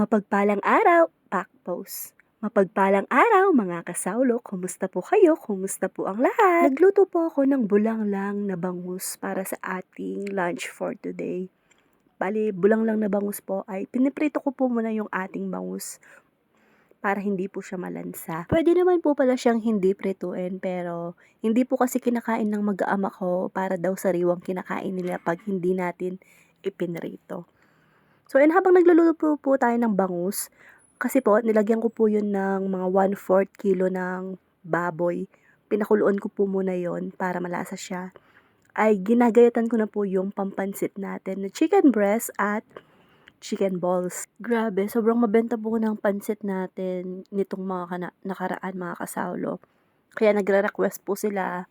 Mapagpalang araw, pack post. Mapagpalang araw mga kasawlo, kumusta po kayo? Kumusta po ang lahat? Nagluto po ako ng bulanglang na bangus para sa ating lunch for today. Bali, bulanglang na bangus po ay piniprito ko po muna yung ating bangus para hindi po siya malansa. Pwede naman po pala siyang hindi prituin pero hindi po kasi kinakain ng mag-aama ko para daw sariwang kinakain nila pag hindi natin ipinrito. So, and habang nagluluto po, tayo ng bangus, kasi po, nilagyan ko po yun ng mga 1/4 kilo ng baboy. Pinakuluan ko po muna yon para malasa siya. Ay, ginagayatan ko na po yung pampansit natin na chicken breast at chicken balls. Grabe, sobrang mabenta po ng pansit natin nitong mga kana- nakaraan mga kasawlo. Kaya nagre-request po sila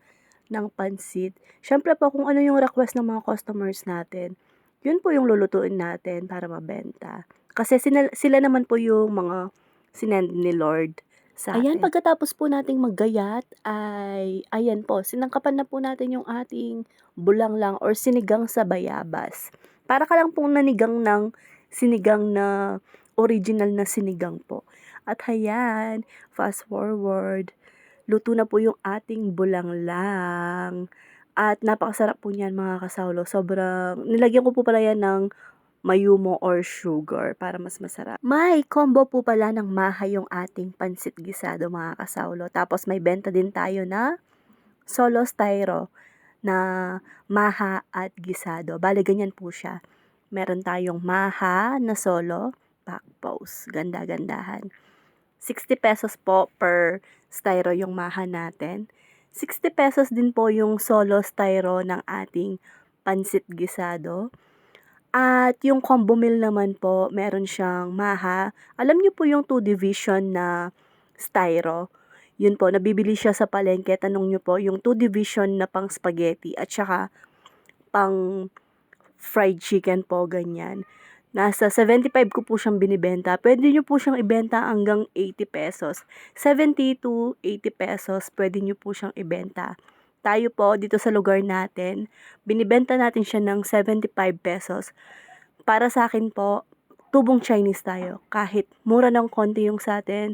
ng pansit. Siyempre po kung ano yung request ng mga customers natin, yun po yung lulutuin natin para mabenta. Kasi sila, sila naman po yung mga sinend ni Lord sa atin. Ayan, pagkatapos po nating maggayat, ay, ayan po, sinangkapan na po natin yung ating bulanglang or sinigang sa bayabas. Para ka lang pong nanigang ng sinigang na original na sinigang po. At ayan, fast forward, luto na po yung ating bulanglang. At napakasarap po niyan mga kasawlo. Sobrang, nilagyan ko po pala yan ng mayumo or sugar para mas masarap. May combo po pala ng maha yung ating pansit gisado mga kasawlo. Tapos may benta din tayo na solo styro na maha at gisado. Bale, ganyan po siya. Meron tayong maha na solo, back pose. Ganda-gandahan. 60 pesos po per styro yung maha natin. 60 pesos din po yung solo styro ng ating pansit gisado. At yung combo meal naman po, meron siyang maha. Alam niyo po yung two division na styro. Yun po, nabibili siya sa palengke. Tanong niyo po, yung two division na pang spaghetti at saka pang fried chicken po, ganyan. Nasa 75 ko po siyang binibenta. Pwede nyo po siyang ibenta hanggang 80 pesos. 70 to 80 pesos, pwede nyo po siyang ibenta. Tayo po, dito sa lugar natin, binibenta natin siya ng 75 pesos. Para sa akin po, tubong Chinese tayo. Kahit mura ng konti yung sa atin,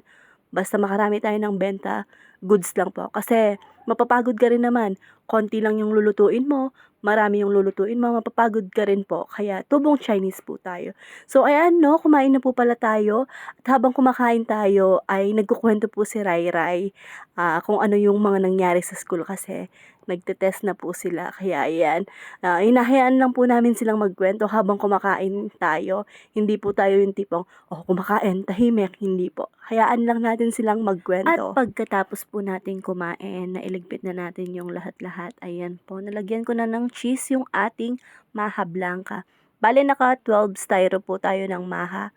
basta makarami tayo ng benta, goods lang po. Kasi mapapagod ka rin naman. Konti lang yung lulutuin mo, marami yung lulutuin mo, mapapagod ka rin po. Kaya tubong Chinese po tayo. So ayan no, kumain na po pala tayo. At habang kumakain tayo ay nagkukwento po si Rai Rai uh, kung ano yung mga nangyari sa school kasi nagte-test na po sila. Kaya ayan, uh, hinahayaan lang po namin silang magkwento habang kumakain tayo. Hindi po tayo yung tipong, oh kumakain, tahimik. Hindi po. Hayaan lang natin silang magkwento. At pagkatapos po natin kumain, na iligpit na natin yung lahat-lahat. Ayan po, nalagyan ko na ng cheese yung ating maha blanca. Bale, naka 12 styro po tayo ng maha.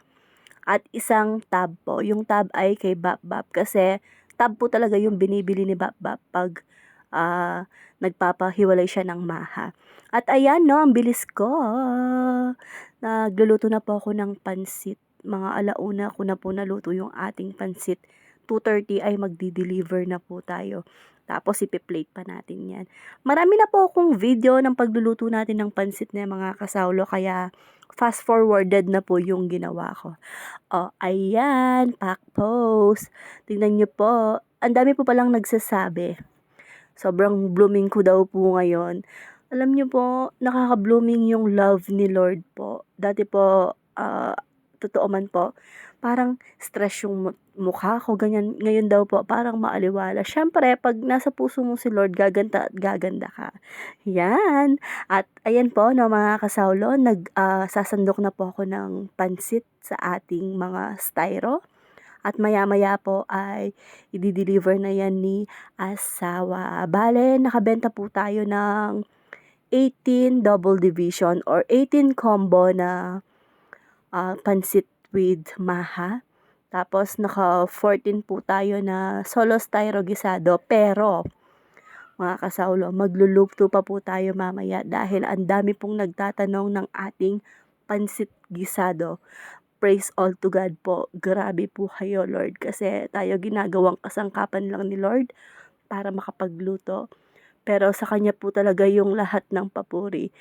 At isang tab po. Yung tab ay kay Bap Bap kasi tab po talaga yung binibili ni Bap Bap pag uh, nagpapahiwalay siya ng maha. At ayan no, ang bilis ko. Nagluluto na po ako ng pansit mga alauna ko na po naluto yung ating pansit. 2.30 ay magdi-deliver na po tayo. Tapos ipi-plate pa natin yan. Marami na po akong video ng pagluluto natin ng pansit na mga kasawlo. Kaya fast forwarded na po yung ginawa ko. O, oh, ayan, pack post. Tingnan nyo po. Ang dami po palang nagsasabi. Sobrang blooming ko daw po ngayon. Alam nyo po, nakaka-blooming yung love ni Lord po. Dati po, uh, totoo man po, parang stress yung mukha ko, ganyan. Ngayon daw po, parang maaliwala. Siyempre, pag nasa puso mo si Lord, gaganda at gaganda ka. Yan. At ayan po, no, mga kasawlo, nagsasandok ah, uh, na po ako ng pansit sa ating mga styro. At maya-maya po ay i-deliver na yan ni asawa. Bale, nakabenta po tayo ng 18 double division or 18 combo na uh, pansit with maha. Tapos naka 14 po tayo na solo styro gisado pero mga kasaulo, maglulupto pa po tayo mamaya dahil ang dami pong nagtatanong ng ating pansit gisado. Praise all to God po. Grabe po kayo, Lord. Kasi tayo ginagawang kasangkapan lang ni Lord para makapagluto. Pero sa Kanya po talaga yung lahat ng papuri.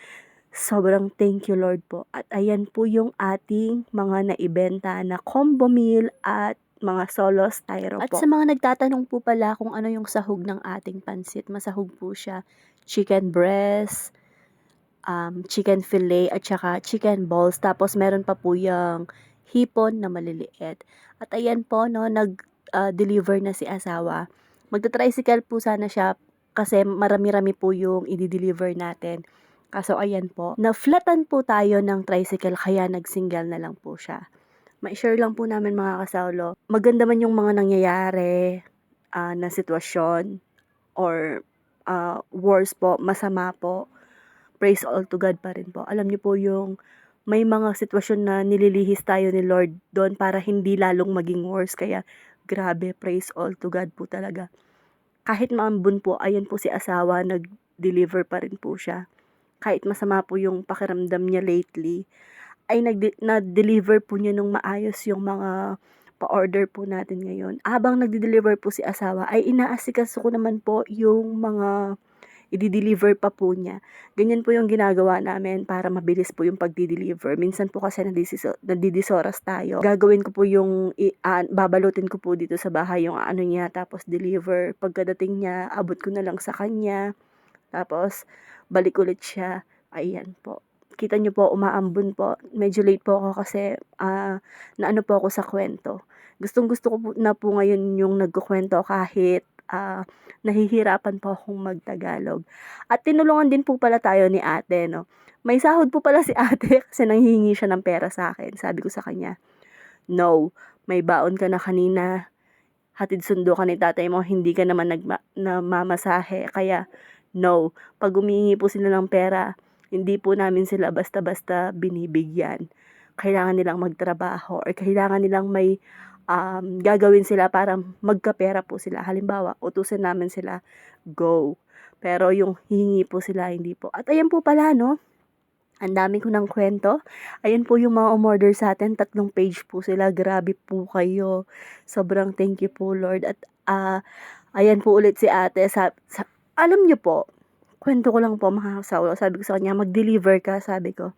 Sobrang thank you Lord po. At ayan po yung ating mga naibenta na combo meal at mga solo styro At po. sa mga nagtatanong po pala kung ano yung sahog ng ating pansit, masahog po siya chicken breast, um, chicken fillet, at saka chicken balls. Tapos meron pa po yung hipon na maliliit. At ayan po, no, nag-deliver na si asawa. Magta-tricycle po sana siya kasi marami-rami po yung i-deliver natin. Kaso ayan po, na-flatan po tayo ng tricycle kaya nag-single na lang po siya. Ma-share lang po namin mga kasaulo. Maganda man yung mga nangyayari ah, na sitwasyon or ah, worse po, masama po. Praise all to God pa rin po. Alam niyo po yung may mga sitwasyon na nililihis tayo ni Lord doon para hindi lalong maging worse. Kaya grabe, praise all to God po talaga. Kahit maambun po, ayan po si asawa, nag-deliver pa rin po siya. Kahit masama po yung pakiramdam niya lately, ay na-deliver po niya nung maayos yung mga pa-order po natin ngayon. Habang nagde-deliver po si asawa, ay inaasikaso ko naman po yung mga i-deliver pa po niya. Ganyan po yung ginagawa namin para mabilis po yung pagdi-deliver. Minsan po kasi nadidisoras tayo. Gagawin ko po yung, ah, babalutin ko po dito sa bahay yung ano niya, tapos deliver. Pagkadating niya, abot ko na lang sa kanya. Tapos, balik ulit siya. Ayan po. Kita niyo po, umaambon po. Medyo late po ako kasi ah, naano po ako sa kwento. Gustong gusto ko po, na po ngayon yung nagkukwento kahit ah, nahihirapan po akong magtagalog. At tinulungan din po pala tayo ni ate, no? May sahod po pala si ate kasi nanghihingi siya ng pera sa akin. Sabi ko sa kanya, no, may baon ka na kanina. Hatid sundo ka ni tatay mo, hindi ka naman nagma- namamasahe. Kaya, no, pag humingi po sila ng pera, hindi po namin sila basta-basta binibigyan. Kailangan nilang magtrabaho or kailangan nilang may um, gagawin sila para magkapera po sila. Halimbawa, utusan namin sila, go. Pero yung hihingi po sila, hindi po. At ayan po pala, no? Ang dami ko ng kwento. Ayan po yung mga umorder sa atin. Tatlong page po sila. Grabe po kayo. Sobrang thank you po, Lord. At ah, ayan po ulit si ate. Sa, sa- alam niyo po, kwento ko lang po mga kasawlo. Sabi ko sa kanya, mag-deliver ka, sabi ko.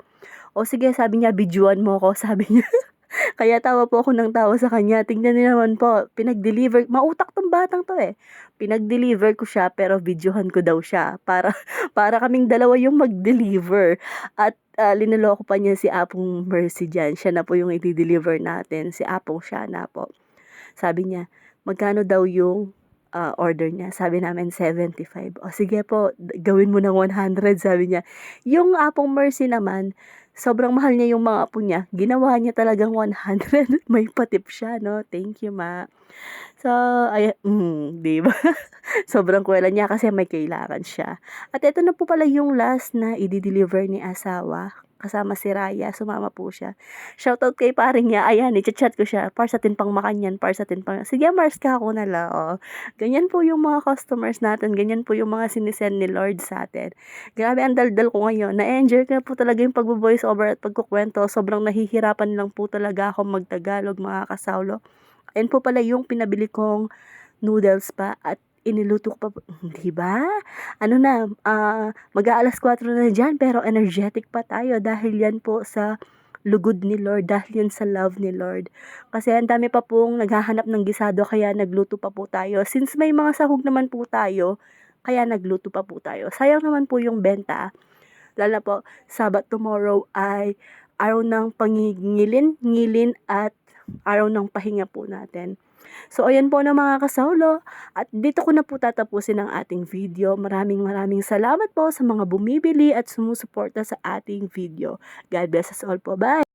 O sige, sabi niya, bidyuan mo ko, sabi niya. Kaya tawa po ako ng tawa sa kanya. Tingnan niyo naman po, pinag-deliver. Mautak tong batang to eh. Pinag-deliver ko siya, pero videohan ko daw siya. Para, para kaming dalawa yung mag-deliver. At uh, linaloko pa niya si Apong Mercy dyan. Siya na po yung i-deliver natin. Si Apong siya na po. Sabi niya, magkano daw yung ah, order niya? Sabi namin 75. O sige po, gawin mo ng 100. Sabi niya. Yung Apong Mercy naman, sobrang mahal niya yung mga apo niya. Ginawa niya talagang 100. May patip siya, no? Thank you, ma. So, ay, mm, di ba? Sobrang kuwela niya kasi may kailangan siya. At ito na po pala yung last na i-deliver ni asawa. Kasama si Raya, sumama po siya. Shoutout kay paring niya. Ayan, i-chat ko siya. Par sa tin pang makanyan, par sa tin pang... Sige, Mars ka ako na lang. Oh. Ganyan po yung mga customers natin. Ganyan po yung mga sinisend ni Lord sa atin. Grabe, ang daldal ko ngayon. Na-enjoy ko po talaga yung pagbo-voice over at pagkukwento. Sobrang nahihirapan lang po talaga ako magtagalog, mga kasawlo. Ayan po pala yung pinabili kong noodles pa at iniluto ko pa, di ba? Ano na, ah, mag-aalas 4 na dyan, pero energetic pa tayo dahil yan po sa lugod ni Lord, dahil yan sa love ni Lord. Kasi ang dami pa pong naghahanap ng gisado, kaya nagluto pa po tayo. Since may mga sahog naman po tayo, kaya nagluto pa po tayo. Sayang naman po yung benta. Lalo po, Sabat tomorrow ay araw ng pangingilin, ngilin at araw ng pahinga po natin. So, ayan po na mga kasaulo. At dito ko na po tatapusin ang ating video. Maraming maraming salamat po sa mga bumibili at sumusuporta sa ating video. God bless us all po. Bye!